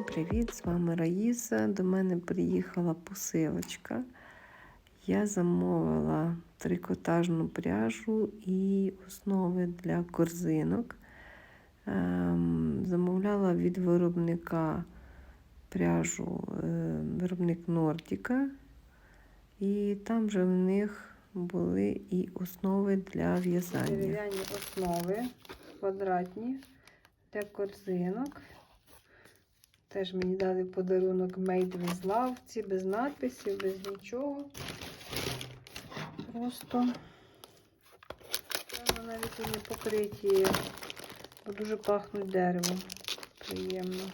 привіт! З вами Раїса. До мене приїхала посилочка. Я замовила трикотажну пряжу і основи для корзинок. Ем, замовляла від виробника пряжу е, виробник Нордіка. І там вже в них були і основи для в'язання. Дерев'яні основи квадратні для корзинок. Теж мені дали подарунок Made with Love. Ці без надписів, без нічого. Просто Вони навіть не покриті, бо дуже пахнуть деревом. Приємно.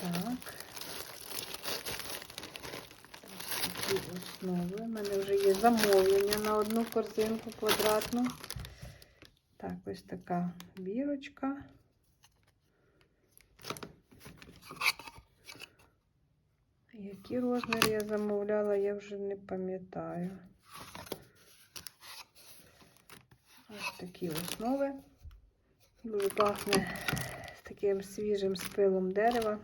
Так. Ось такі основи. У мене вже є замовлення на одну корзинку квадратну. Так, ось така бірочка. Які розміри я замовляла, я вже не пам'ятаю. Ось такі основи. Дуже пахне таким свіжим спилом дерева.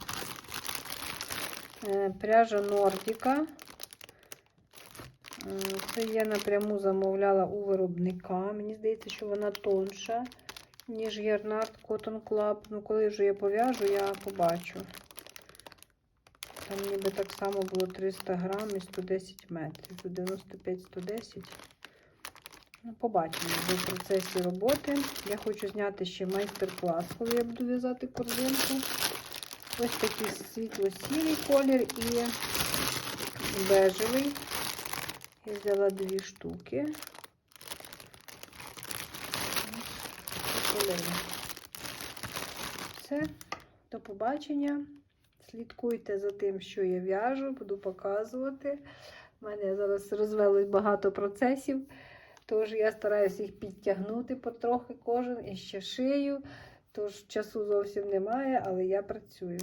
Е, Пряжа Нордіка. Це я напряму замовляла у виробника. Мені здається, що вона тонша, ніж Ярнард Cotton Club. Ну, коли вже я пов'яжу, я побачу. Там ніби так само було 300 грам і 110 метрів. 95-110. Ну, побачимо в процесі роботи. Я хочу зняти ще майстер-клас, коли я буду в'язати корзинку. Ось такий світло-сірий колір і бежевий. Я взяла дві штуки. Все, до побачення. Слідкуйте за тим, що я в'яжу, буду показувати. У мене зараз розвелось багато процесів, тож я стараюся їх підтягнути потрохи кожен і ще шию. Тож часу зовсім немає, але я працюю.